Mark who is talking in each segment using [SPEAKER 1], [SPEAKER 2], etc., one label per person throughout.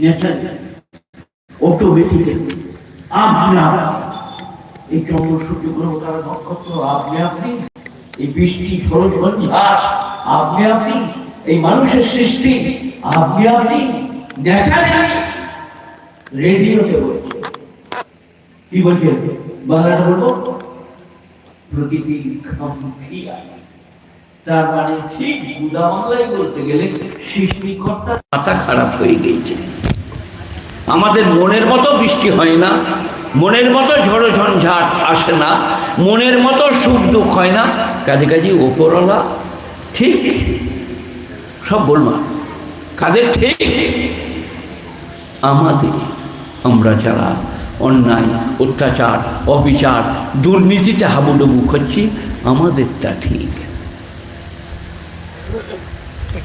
[SPEAKER 1] Natural automatically আপনি এই চন্দ্র সূর্য গ্রহ তারা নক্ষত্র, আপনি আপনি, এই বৃষ্টি আপনি আপনি, এই মানুষের সৃষ্টি, আপনি আপনি রেডিওতে বলছে কি বলছে বাংলাটা বলব? প্রকৃতি খামখিয়া তার মানে ঠিক বুদা বাংলায় বলতে গেলে সৃষ্টিকর্তা মাথা খারাপ হয়ে গেছে। আমাদের মনের মতো বৃষ্টি হয় না, মনের মতো ঝড়ো ঝঞ্ঝাট আসে না, মনের মতো সুখ দুঃখ হয় না। কাজে কাজে ওপরওয়ালা ঠিক সব বলবা কাদের ঠিক আমাদের, আমরা যারা অন্যায়, অত্যাচার, অবিচার, দুর্নীতিতে হাবুডুবু করছি আমাদেরটা ঠিক।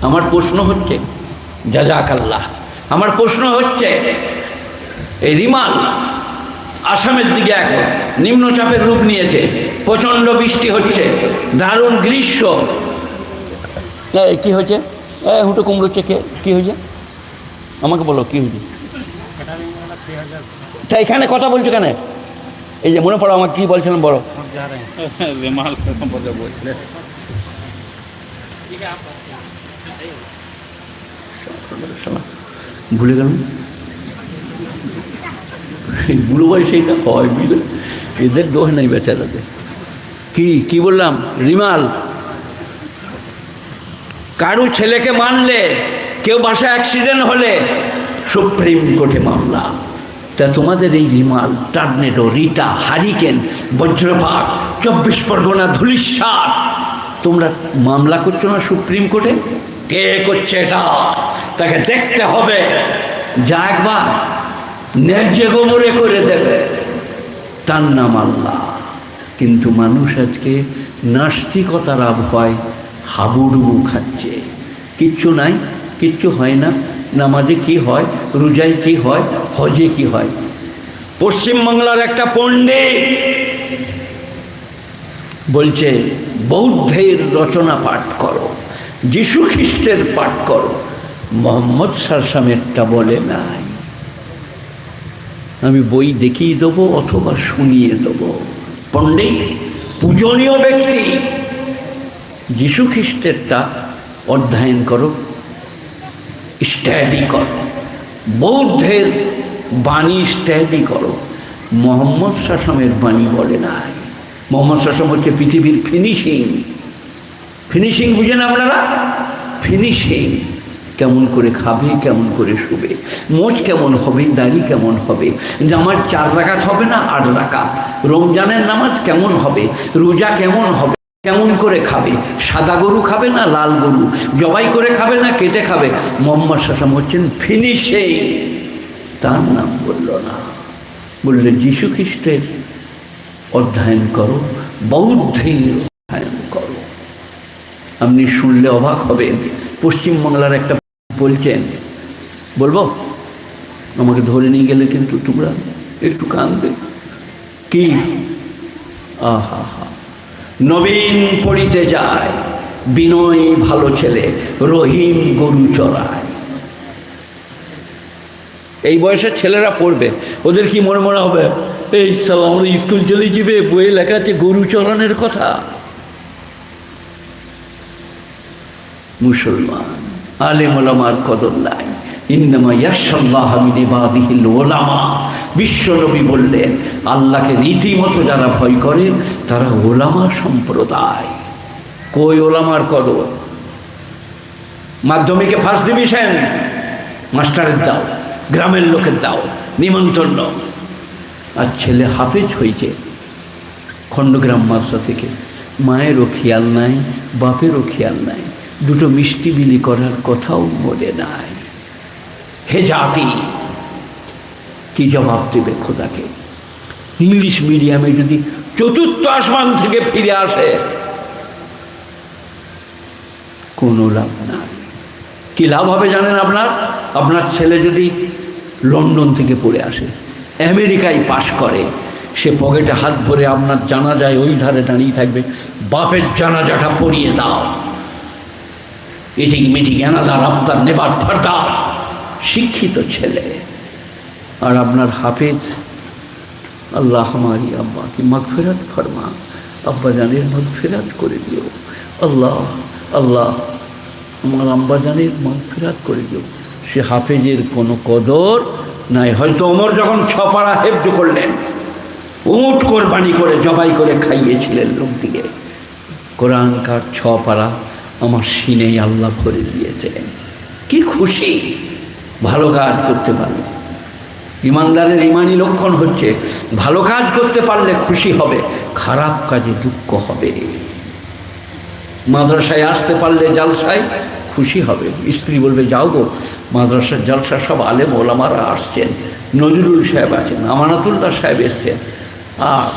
[SPEAKER 1] আমার প্রশ্ন হচ্ছে, জাজাকাল্লাহ, আমার প্রশ্ন হচ্ছে এই রিমাল আসামের দিকে এখন নিম্নচাপের রূপ নিয়েছে প্রচণ্ড বৃষ্টি হচ্ছে দারুণ গ্রীষ্ম। কি হয়েছে? হুটো কুমড়োচ্ছে কে কী হয়েছে? আমাকে বলো কী হয়েছে? তা এখানে কথা বলছো কেন? এই যে মনে পড়ো আমাকে কী বলছিলাম বড়
[SPEAKER 2] ভুলে সম্পর্কে
[SPEAKER 1] গেল বুড়ো বয়সে এটা হয়, বুঝলে? এদের দোষ নেই বেচারাদের। কি কি বললাম? রিমাল, কারু ছেলেকে মানলে, কেউ বাসা অ্যাক্সিডেন্ট হলে সুপ্রিম কোর্টে মামলা। তা তোমাদের এই রিমাল, টার্নেডো, রিটা, হারিকেন, বজ্রপাত, চব্বিশ পরগনা ধুলিস্বাদ, তোমরা মামলা করছ না সুপ্রিম কোর্টে? কে করছে এটা? তাকে দেখতে হবে। যা একবার। ন্যায্য গোমরে করে দেবে। তার নাম আল্লাহ। কিন্তু মানুষ আজকে নাস্তিকতার আবহাওয়ায় হাবুডুবু খাচ্ছে। কিচ্ছু নাই, কিচ্ছু হয় না। নামাজে কি হয়, রোজায় কি হয়, হজে কি হয়। পশ্চিমবাংলার একটা পণ্ডিত বলছে, বৌদ্ধের রচনা পাঠ করো, যীশু খ্রিস্টের পাঠ করো। মোহাম্মদ সারসামেরটা বলে নাই। আমি বই দেখিয়ে দেবো অথবা শুনিয়ে দেবো। পণ্ডিত পূজনীয় ব্যক্তি, যীশু খ্রিস্টেরটা অধ্যয়ন করো স্টাডি করো, বৌদ্ধের বাণী স্টাডি করো। মোহাম্মদ শাসমের বাণী বলে নাই। মোহাম্মদ শাসম হচ্ছে পৃথিবীর ফিনিশিং। ফিনিশিং বুঝেন আপনারা? ফিনিশিং। কেমন করে খাবে, কেমন করে শুবে? মোচ কেমন হবে, দাড়ি কেমন হবে? জামার চার রাকাত হবে না আট রাকাত? রমজানের নামাজ কেমন হবে? রোজা কেমন হবে? কেমন করে খাবে? সাদা গরু খাবে না লাল গরু? জবাই করে খাবে না কেটে খাবে? মোহাম্মদ শাসাম হচ্ছেন ফিনিশে। তার নাম বলল না। বললে, যীশু খ্রিস্টের অধ্যয়ন করো, বৌদ্ধের অধ্যয়ন করো। আপনি শুনলে অবাক হবেন। পশ্চিমবাংলার একটা বলছেন বলব? আমাকে ধরে নিয়ে গেলে কিন্তু তোমরা একটু কাঁদবে। কি? আহা, হা। নবীন পড়িতে যায়, বিনয় ভালো ছেলে, রহিম গরু চড়ায়। এই বয়সের ছেলেরা পড়বে। ওদের কি মনে মনে হবে, এই সালাম স্কুল চলে যাবে, বইয়ে লেখা আছে গরু চড়ানোর কথা। মুসলমান। আলেম ওলামার কদর নাই। ইন্নামা ইয়াসাল্লাহ বিশ্বনবী বললেন, আল্লাহকে রীতিমতো যারা ভয় করে, তারা ওলামা সম্প্রদায়। কই ওলামার কদর? মাধ্যমিকে ফার্স্ট ডিভিশন মাস্টারের দাও, গ্রামের লোকের দাও, নিমন্ত্রণ আর ছেলে হাফেজ হয়েছে, খণ্ডগ্রাম মাদ্রাসা থেকে। মায়েরও খেয়াল নাই, বাপেরও খেয়াল নাই। দুটো মিষ্টি বিলি করার কথাও মনে নাই। হে জাতি, কি জবাব দেবে খোদাকে? ইংলিশ মিডিয়ামে যদি চতুর্থ আসমান থেকে ফিরে আসে, কোনো লাভ নাই। কি লাভ হবে জানেন আপনার? আপনার ছেলে যদি লন্ডন থেকে পড়ে আসে, আমেরিকায় পাশ করে, সে পকেটে হাত ভরে আপনার জানাজায় ওই ধারে দাঁড়িয়ে থাকবে, বাপের জানাজাটা পড়িয়ে দাও। ইটিং মিটিং এনাদার রপ্তার নেবার ফার্দা শিক্ষিত ছেলে। আর আপনার হাফেজ, আল্লাহ আমারি আব্বাকে মগফেরাত ফরমা আব্বাজানের মগফেরাত করে দিও। আল্লাহ আল্লাহ, আমার আব্বাজানের মগফেরাত করে দিও। সে হাফেজের কোনো কদর নাই। হয়তো অমর যখন ছপাড়া হেব্দ করলেন, উট কোরবানি করে জবাই করে খাইয়েছিলেন লোক দিকে কোরআনকার ছপাড়া আমার সিনেই আল্লাহ ভরে দিয়েছেন। কি খুশি। ভালো কাজ করতে পারলে। ইমানদারের ইমানি লক্ষণ হচ্ছে, ভালো কাজ করতে পারলে খুশি হবে, খারাপ কাজে দুঃখ হবে। মাদ্রাসায় আসতে পারলে জালসায় খুশি হবে। স্ত্রী বলবে, যাও গো, মাদ্রাসার জালসা সব আলেম ওলামারা আসছেন, নজরুল সাহেব আছেন, আমানাতুল্লাহ সাহেব এসছেন। আর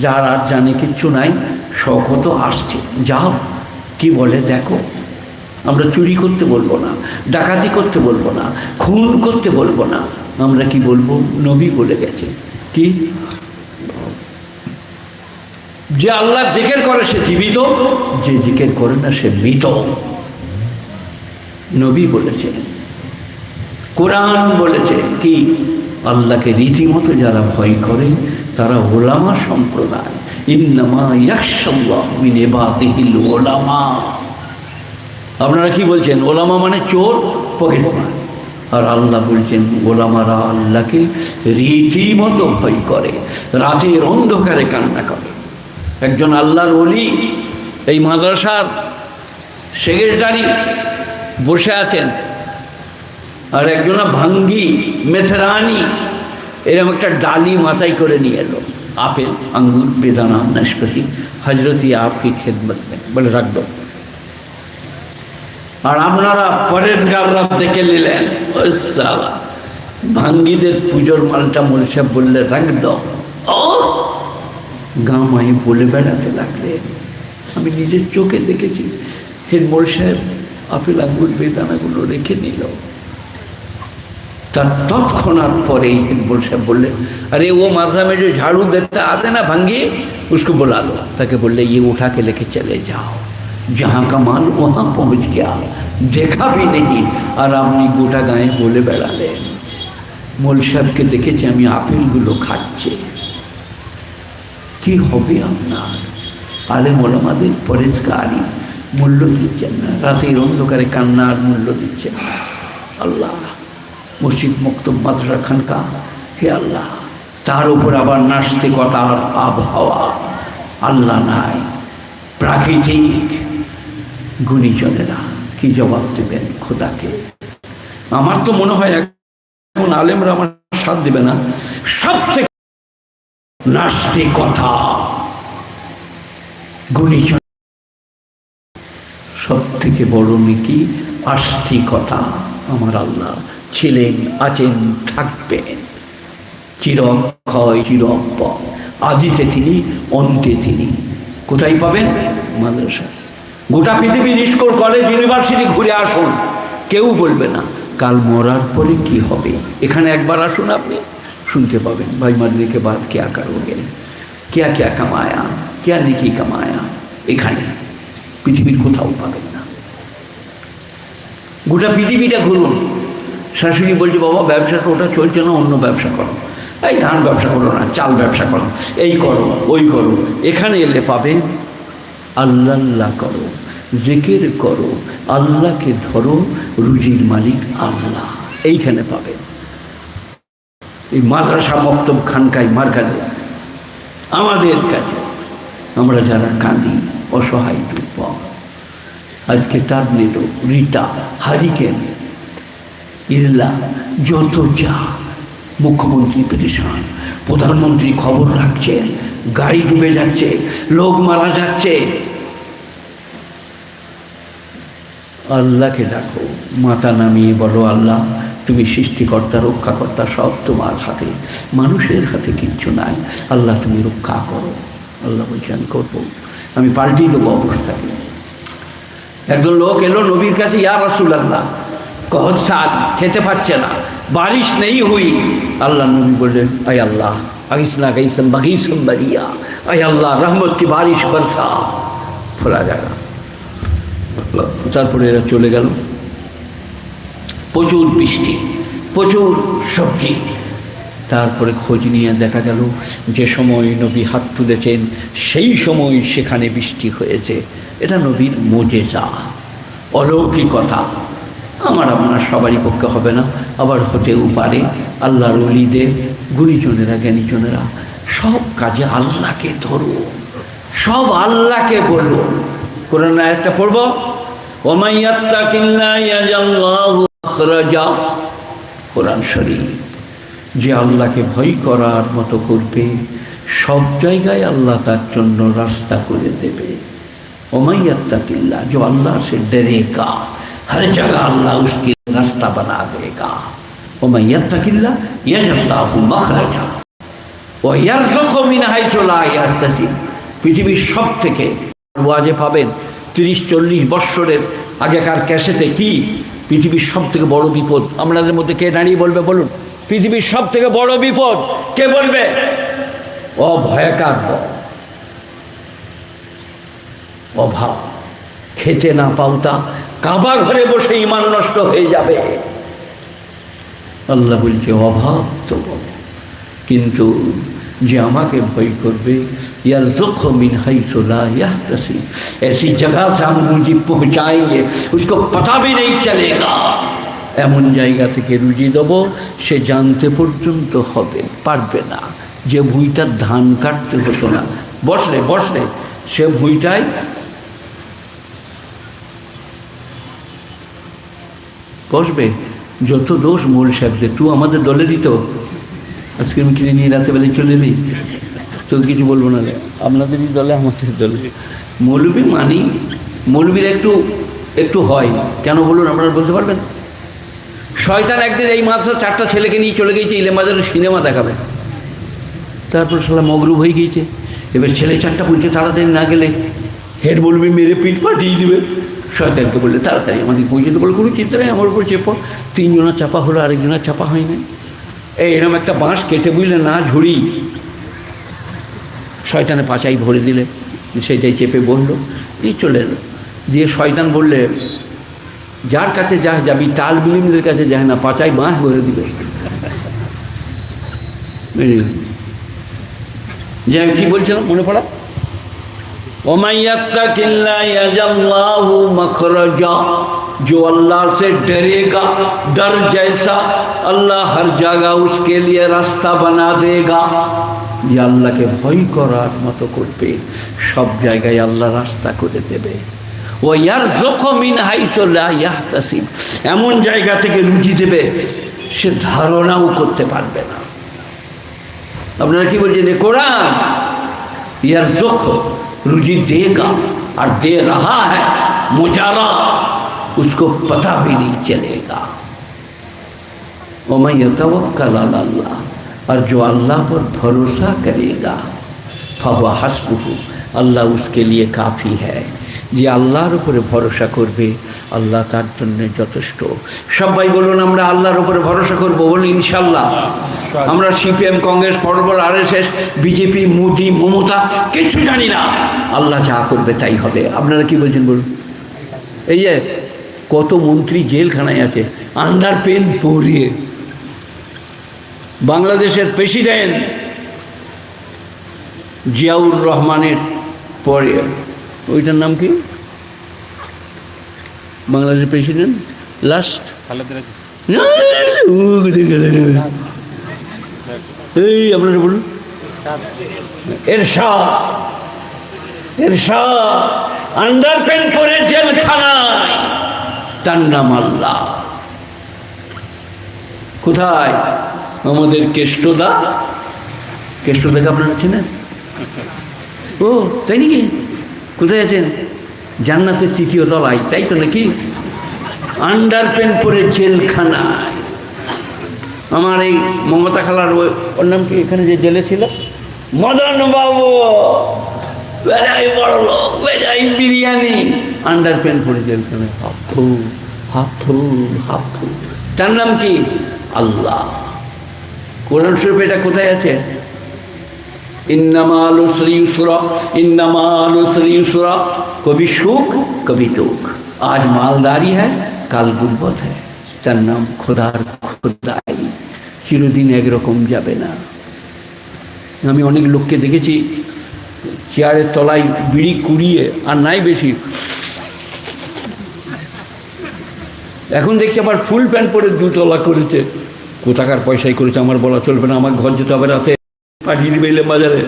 [SPEAKER 1] যার আর জানে কিচ্ছু নাই শখও আসছে, যাও। কি বলে, দেখো, আমরা চুরি করতে বলব না, ডাকাতি করতে বলব না, খুন করতে বলব না, আমরা কি বলব? নবী বলে গেছে। কি? যে আল্লাহ জেকের করে সে জীবিত, যে জিকের করে না সে মৃত। নবী বলেছে। কোরআন বলেছে কি? আল্লাহকে রীতিমতো যারা ভয় করে, তারা ওলামা সম্প্রদায়। আপনারা কি বলছেন? ওলামা মানে চোর, পকেট আর আল্লাহ বলছেন ওলামারা আল্লাহকে রীতিমতো ভয় করে, রাতের অন্ধকারে কান্না করে। একজন আল্লাহর অলি এই মাদ্রাসার সেক্রেটারি বসে আছেন, আর একজনা ভাঙ্গি, মেথরানি, এরকম একটা ডালি মাথায় করে নিয়ে এলো। আপেল আঙ্গুর বেদানা নাশপাতি হজরতি আপকি খেদমত में। বলে আর আপনারা পরেশগাররা দেখে নিলেন ভাঙ্গিদের পুজোর মালটা মোল সাহেব বললে রাখ দাও ও গামাই বলে বেড়াতে লাগলেন আমি নিজের চোখে দেখেছি হেড মোল সাহেব আপেল আঙ্গুর বেদানাগুলো রেখে নিল তার তৎক্ষণাৎ পরেই हिकबुल साहब बोले अरे वो मादरा में जो झाड़ू देता आते ना भंगी उसको बुला लो ताकि बोले ये उठा के लेके चले जाओ जहाँ का माल वहाँ पहुँच गया देखा भी नहीं আর আপনি গোটা গায়ে বলে বেড়ালেন মোল সাহেবকে দেখেছি আমি আপেলগুলো খাচ্ছে কি হবে আপনার আলে মোলামাদের পরেজগারি মূল্য দিচ্ছেন না রাতের অন্ধকারে কান্নার মূল্য দিচ্ছেন না আল্লাহ মসজিদ মুক্ত মাদ্রাসা খানকা হে আল্লাহ, তার উপর আবার নাস্তিকতার আবহাওয়া। আল্লাহ নাই, প্রাকৃতিক গুণীজনেরা কি জবাব দেবেন খোদাকে? আমার তো মনে হয় এখন আলেমরা আমার সাথ দেবে না। সব থেকে নাস্তিকতা গুণীজন সব থেকে বড় নাকি আস্তিকতা আমার আল্লাহ। ছিলেন, আছেন, থাকবেন। চিরক্ষয় চিরম্প আদিতে তিনি, অন্তে তিনি। কোথায় পাবেন? মাদ্রাসায়। গোটা পৃথিবী স্কুল কলেজ ইউনিভার্সিটি ঘুরে আসুন। কেউ বলবে না, কাল মরার পরে কি হবে? এখানে একবার আসুন আপনি। শুনতে পাবেন, ভাই মাদ্রিকে বাদ কে আকার হোগে কেয়া ক্যা কামায়া, ক্যা নিকি কামায়া? এখানে। পৃথিবীর কোথাও পাবেন না। গোটা পৃথিবীটা ঘুরুন। শাশুড়ি বলছে, বাবা ব্যবসাটা ওটা চলছে না, অন্য ব্যবসা করো। এই ধান ব্যবসা করো না, চাল ব্যবসা করো, এই করো, ওই করো। এখানে এলে পাবে আল্লাহ করো, জেকের করো, আল্লাহকে ধরো, রুজির মালিক আল্লাহ। এইখানে পাবে। এই মাদ্রাসা মক্তব খানকাই মার্কাজে আমাদের কাছে, আমরা যারা কাঁদি, অসহায়, দুর্বল, আজকে তার নিল রিটা, হারিকেন। ইরলা যত যা মুখ্যমন্ত্রী পেরেশান প্রধানমন্ত্রী খবর রাখছে, গাড়ি ডুবে যাচ্ছে, লোক মারা যাচ্ছে। আল্লাহকে ডাকো, মাথা নামিয়ে বলো, আল্লাহ, তুমি সৃষ্টিকর্তা, রক্ষাকর্তা, সব তোমার হাতে। মানুষের হাতে কিচ্ছু নাই। আল্লাহ, তুমি রক্ষা করো। আল্লাহ বলছে, আমি করব। আমি পাল্টিয়ে দেবো অবস্থাকে। একজন লোক এলো, নবীর কাছে, ইয়া রাসুল আল্লাহ কহত সাল খেতে পাচ্ছে না। বারিশ নেই হুই। আল্লাহ নবী বললেন, আয় আল্লাহ আইসনা গাইসম বাগিসম বারিয়া আয় আল্লাহ, রহমত কি বারিশ বরসা ফোলা জায়গা তারপরে এরা চলে গেল। প্রচুর বৃষ্টি, প্রচুর সবজি। তারপরে খোঁজ নিয়ে দেখা গেল, যে সময় নবী হাত তুলেছেন, সেই সময় সেখানে বৃষ্টি হয়েছে। এটা নবীর মজে মোজেজা অলৌকিকতা আমার আপনার সবারই পক্ষে হবে না। আবার হতেও পারে, আল্লাহর উলিদের গুণীজনেরা, জ্ঞানীজনেরা, সব কাজে আল্লাহকে ধরো, সব আল্লাহকে বলব কোরআন আয়াতটা পড়ব? কোরআন শরীফ, যে আল্লাহকে ভয় করার মতো করবে, সব জায়গায় আল্লাহ তার জন্য রাস্তা করে দেবে। ওমাইয়াত্তাকিল্লা যে আল্লাহ সে ডেরেকা। हर जगह अल्लाह उसकी रास्ता बना देगा ओमैयत्तकिल्ला यजल्लाहु मखरजा ও ইয়ারজুকু মিন হাইথু লা ইয়াহতাসিব পৃথিবীর সব থেকে ওয়াজে পাবেন তিরিশ চল্লিশ বৎসরের আগেকার ক্যাসেতে কি পৃথিবীর সব থেকে বড় বিপদ আপনাদের মধ্যে কে দাঁড়িয়ে বলবে বলুন পৃথিবীর সব থেকে বড় বিপদ কে বলবে অভয়কার বল অভাব খেতে না পাওতা কাবা ঘরে বসে ইমান নষ্ট হয়ে যাবে আল্লাহ বলছে অভাব তো বলো কিন্তু যে আমাকে ভয় করবে यार रुख मिन है सुला यह तसी ऐसी जगह से हम रुजी पहुँचाएंगे उसको पता भी नहीं चलेगा এমন জায়গা থেকে রুজি দেবো সে জানতে পর্যন্ত হবে পারবে না যে ভুঁইটার ধান কাটতে হতো না বসলে বসলে সে ভুঁইটায় বসবে যত দোষ মোল সাহেবদের তুই আমাদের দলে দিত। আজকে আমি কিনে নিয়ে রাতে বেলায় চলে এলি। তোকে কিছু বলব না আপনাদেরই দলে, আমাদের দলে। মৌলবী মানি, মৌলবীর একটু একটু হয়। কেন বলুন, আপনারা বলতে পারবেন? শয়তান একদিন এই মাত্র চারটা ছেলেকে নিয়ে চলে গিয়েছে ইলেমাজারের সিনেমা দেখাবে। তারপর সালা মগরুব হয়ে গিয়েছে। এবার ছেলে চারটা পুজো তাড়াতাড়ি না গেলে হেড বলবি মেরে পিঠ পাঠিয়ে দিবে। শয়তানকে বললে, তাড়াতাড়ি আমাদের পৌঁছতে বলে। কোনো চিন্তা নেই, আমার উপর চেপো। তিনজনের চাপা হলো আরেকজনের চাপা হয় না এই এরকম একটা বাঁশ কেটে বুঝলে না, ঝুড়ি। শয়তানে পাচাই ভরে দিলে, সেটাই চেপে বলল। এই চলে এলো। দিয়ে শয়তান বললে, যার কাছে যা যাবি, তাল বিলিমদের কাছে যায় না, পাচাই বাঁশ ভরে দিবে। যে আমি কি বলছিলাম? মনে পড়া? ومن يتق اللہ یجاللہ জো আল্লাহ সে ডরেগা ডর گا আল্লাহ হর اللہ উসকে লিয়ে রাস্তা বানা দেগা যে আল্লাহকে ভয় করার মতো করবে সব জায়গায় আল্লাহ রাস্তা করে দেবে ও ইয়ার জখমিন হাইসল্লা ইয়াহতাসিম এমন জায়গা থেকে রুজি দেবে সে ধারণাও করতে পারবে না আপনারা কি বলছেন কোরআন ইয়ার জখম रुझी देगा और दे रहा है, मुजारा, उसको पता भी नहीं चलेगा। ओमय तवक्कल अल्लाह और जो अल्लाह पर भरोसा करेगा फवा हसबुहु, अल्लाह उसके लिए काफ़ी है। যে আল্লাহর উপরে ভরসা করবে, আল্লাহ তার জন্য যথেষ্ট। সবাই বলুন, আমরা আল্লাহর উপরে ভরসা করব, বলুন ইনশাল্লাহ আমরা CPM, Congress, football R S S BJP, Modi, Mamata কিচ্ছু জানি না। আল্লাহ যা করবে তাই হবে। আপনারা কি বলছেন বলুন? এই যে কত মন্ত্রী জেলখানায় আছে আন্ডার পেন পরিয়ে। বাংলাদেশের প্রেসিডেন্ট জিয়াউর রহমানের পরে ওইটার নাম কি? বাংলাদেশের প্রেসিডেন্ট লাস্ট এই আপনারা বলুন। এরশাদ এরশাদ আন্ডার প্যান্ট পরে জেলখানায়। তার নাম আল্লাহ কোথায়? আমাদের কেষ্টদা। কেষ্টদাকে আপনারা চেনেন? ও তাই নাকি? কোথায় আছেন জান্নাতের তৃতীয় তলায়, তাই তো নাকি? আন্ডার প্যান্ট পরে জেলখানায়। আমার এই মমতা খালার ওই- ওর নাম কি এখানে যে জেলে ছিল? মদন বাবু বেজাই বড় লোক বেজাই বিরিয়ানি। আন্ডার প্যান্ট পরে জেলখানায়। হাফু হাফু হাফু। তার নাম কি? আল্লাহ। কোরআন শরীফ এটা কোথায় আছে? ইন্নামাল উসরি ইউসরা ইন্নামাল উসরি ইউসরা কবি সুখ কবি দুঃখ आज मालदारी है कल गुर्बत है তার নাম খোদার খোদাই চিরদিন একরকম যাবে না আমি অনেক লোককে দেখেছি চেয়ারের তলায় বিড়ি কুড়িয়ে আর নাই বেশি এখন দেখছি আবার ফুল প্যান্ট পরে দুতলা করেছে কোথাকার পয়সাই করেছে আমার বলা চলবে না আমার ঘর যেতে হবে রাতে পাঠিয়ে দিবে এলে বাজারে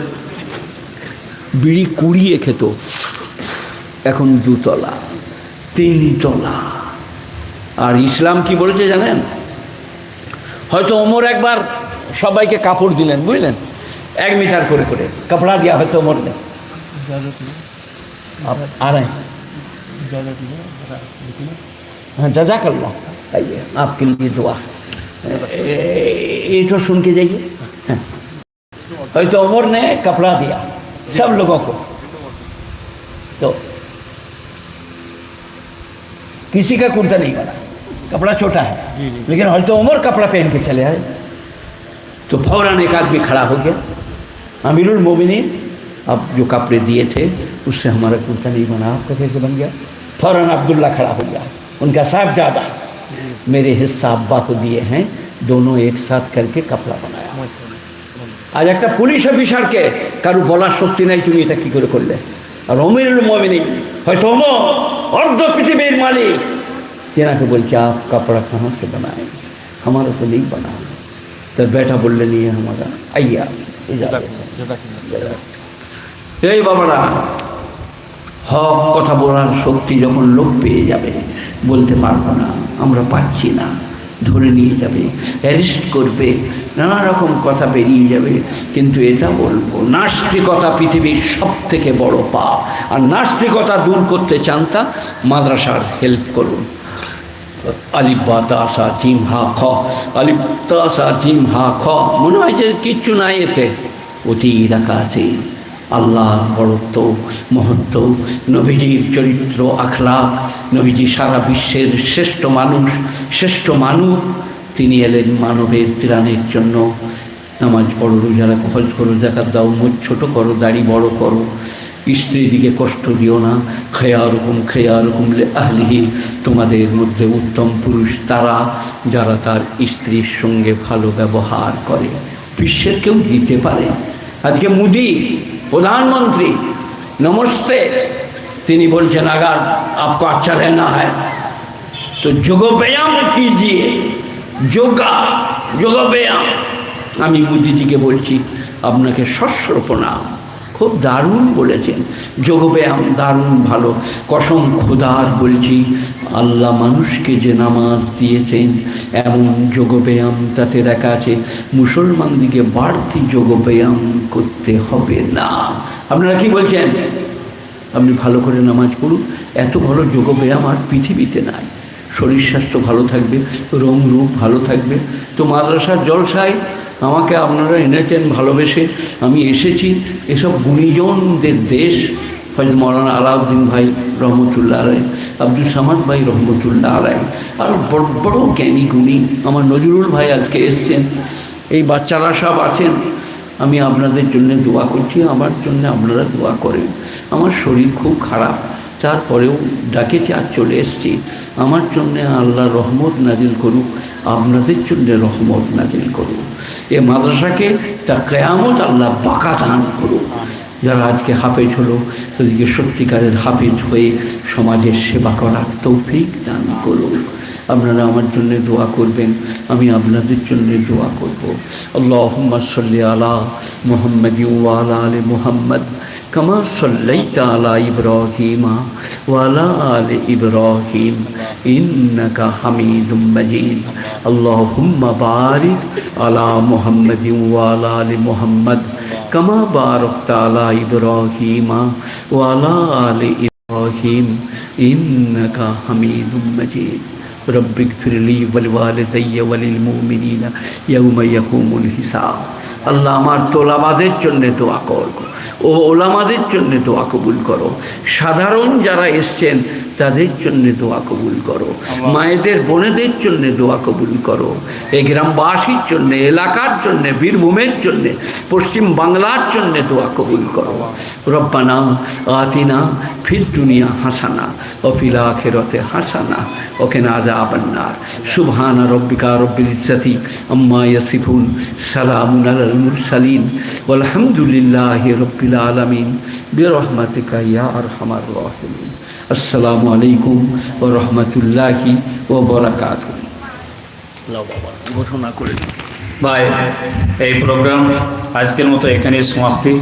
[SPEAKER 1] বিড়ি কুড়িয়ে খেত এখন দুতলা তিনতলা আর ইসলাম কি বলেছে জানেন হয়তো ওমর একবার সবাইকে কাপড় দিলেন বুঝলেন এক মিটার করে করে কাপড়া দেওয়া হয়তো ওমর নেই আর हाँ जजाक अल्लाह आइए आपके लिए दुआ ये तो सुन के जाइए हाँ। तो उमर ने कपड़ा दिया सब लोगों को। तो किसी का कुर्ता नहीं बना कपड़ा छोटा है। लेकिन हर तो उमर कपड़ा पहन के चले आए। तो फ़ौरन एक आदमी खड़ा हो गया। अमीरुल मोमिनीन अब जो कपड़े दिए थे उससे हमारा कुर्ता नहीं बना आपका कैसे बन गया? फ़ौरन अब्दुल्ला खड़ा हो गया। उनका साहब ज़्यादा मेरे हिस्सा अब्बा को दिए हैं दोनों एक साथ करके कपड़ा बनाया আজ একটা পুলিশ অফিসারকে কারও বলার শক্তি নাই তুমি এটা কি করে করলে? আর অমিরুল মমিনী হয়তো অম অর্ধ পৃথিবীর মালিক। তেনাকে বলছে আপ কাপড়া কাহা সে বানায়? আমারও তো নেই বানা তার বেটা বললে নিয়ে আমার আইয়া এই বাবারা হক কথা বলার শক্তি যখন লোক পেয়ে যাবে বলতে পারব না আমরা পাচ্ছি না ধরে নিয়ে যাবে অ্যারেস্ট করবে নানা রকম কথা বেরিয়ে যাবে। কিন্তু এটা বলব, নাস্তিকতা পৃথিবীর সব থেকে বড় পাপ। আর নাস্তিকতা দূর করতে চান তা মাদ্রাসার হেল্প করুন। আলিফ তাসা জিম হা খ, আলিফ তাসা জিম হা খ, মনে হয় যে কিচ্ছু নাই এতে। অতি রাখা আছে আল্লাহর বড়ত্ব মহত্ব, নবীজির চরিত্র, আখলাক, নবীজি সারা বিশ্বের শ্রেষ্ঠ মানুষ, শ্রেষ্ঠ মানব তিনি এলেন মানবের ত্রাণের জন্য। নামাজ পড়ো যারা হজ করো দেখা দাও, মুখ ছোটো করো, দাড়ি বড় করো। স্ত্রীর দিকে কষ্ট দিও না। খেয়া রকম খেয়া রকম আহলিহি। তোমাদের মধ্যে উত্তম পুরুষ তারা, যারা তার স্ত্রীর সঙ্গে ভালো ব্যবহার করে। বিশ্বের কেউ দিতে পারে। আজকে মুদি, প্রধানমন্ত্রী, নমস্তে। তিনি বলছেন, আগার, আপকো আচ্ছা রেনা হ্যাঁ তো যোগব্যায়াম কিজিয়ে যোগা যোগ ব্যায়াম আমি মোদিজিকে বলছি, আপনাকে সস্র প্রণাম খুব দারুণ বলেছেন। যোগব্যায়াম দারুণ ভালো। কসম খোদার বলছি, আল্লাহ মানুষকে যে নামাজ দিয়েছেন, এমন যোগব্যায়াম তাতে দেখা আছে। মুসলমান দিকে বাড়তি যোগব্যায়াম করতে হবে না। আপনারা কি বলছেন? আপনি ভালো করে নামাজ পড়ুন। এত ভালো যোগব্যায়াম আর পৃথিবীতে নাই। শরীর স্বাস্থ্য ভালো থাকবে, রং রূপ ভালো থাকবে। তো মাদ্রাসার জলসায় আমাকে আপনারা এনেছেন ভালোবেসে। আমি এসেছি, এসব গুণীজনদের দেশ হয়তো মৌলানা আলাউদ্দিন ভাই রহমতুল্লাহ আলাই, আব্দুল সামাদ ভাই রহমতুল্লাহ আলাই। আর বড় বড় জ্ঞানী গুণী আমার নজরুল ভাই আজকে এসছেন। এই বাচ্চারা সব আছেন। আমি আপনাদের জন্য দোয়া করছি, আমার জন্য আপনারা দোয়া করেন। আমার শরীর খুব খারাপ। তারপরেও ডাকেছি আর চলে এসছি। আমার জন্য আল্লাহ রহমত নাজিল করুক, আপনাদের জন্য রহমত নাজিল করুক। এ মাদ্রাসাকে তা কেয়ামত আল্লাহ বাঁকা দান করুক। যারা আজকে হাফেজ হলো, তাদেরকে সত্যিকারের হাফেজ হয়ে সমাজের সেবা করার তৌফিক দান করুক। আপনারা আমার জন্য দোয়া করবেন আমি আপনাদের জন্য দোয়া করব আল্লাহ সাল্লি আলা মোহাম্মদ ওয়ালা আলে মোহাম্মদ كما صليت على إبراهيم وعلى آل إبراهيم إنك حميد مجيد اللهم بارك على محمد وعلى آل محمد كما باركت على إبراهيم وعلى آل إبراهيم إنك حميد مجيد رب اغفر لي ولوالدي وللمؤمنين يوم يقوم الحساب আল্লাহ আমার তোলাবাদের জন্য দোয়া করবো ও ওলামাদের জন্য দোয়া কবুল করো। সাধারণ যারা এসছেন তাদের জন্য দোয়া কবুল করো। মায়েদের বোনেদের জন্য দোয়া কবুল করো। এই গ্রামবাসীর জন্য এলাকার জন্য বীরভূমের জন্য পশ্চিম বাংলার জন্য দোয়া কবুল করো। রব্বানা আতিনা ফির দুনিয়া হাসানা ও ফিল আখেরতে হাসানা ওকে না আজাবান্নার সুবহানা রব্বিকা রব্বিল ইজ্জাতি আম্মা ইয়াসিফুন সালামুন আলাল মুরসালিন ওয়ালহামদুলিল্লাহি রব্বিল আলামিন। আরহামার রাহিমিন। আসসালামু আলাইকুম ও রাহমাতুল্লাহি ও বরাকাত ঘোষণা করে
[SPEAKER 2] ভাই, এই প্রোগ্রাম আজকের মতো এখানে সমাপ্তি।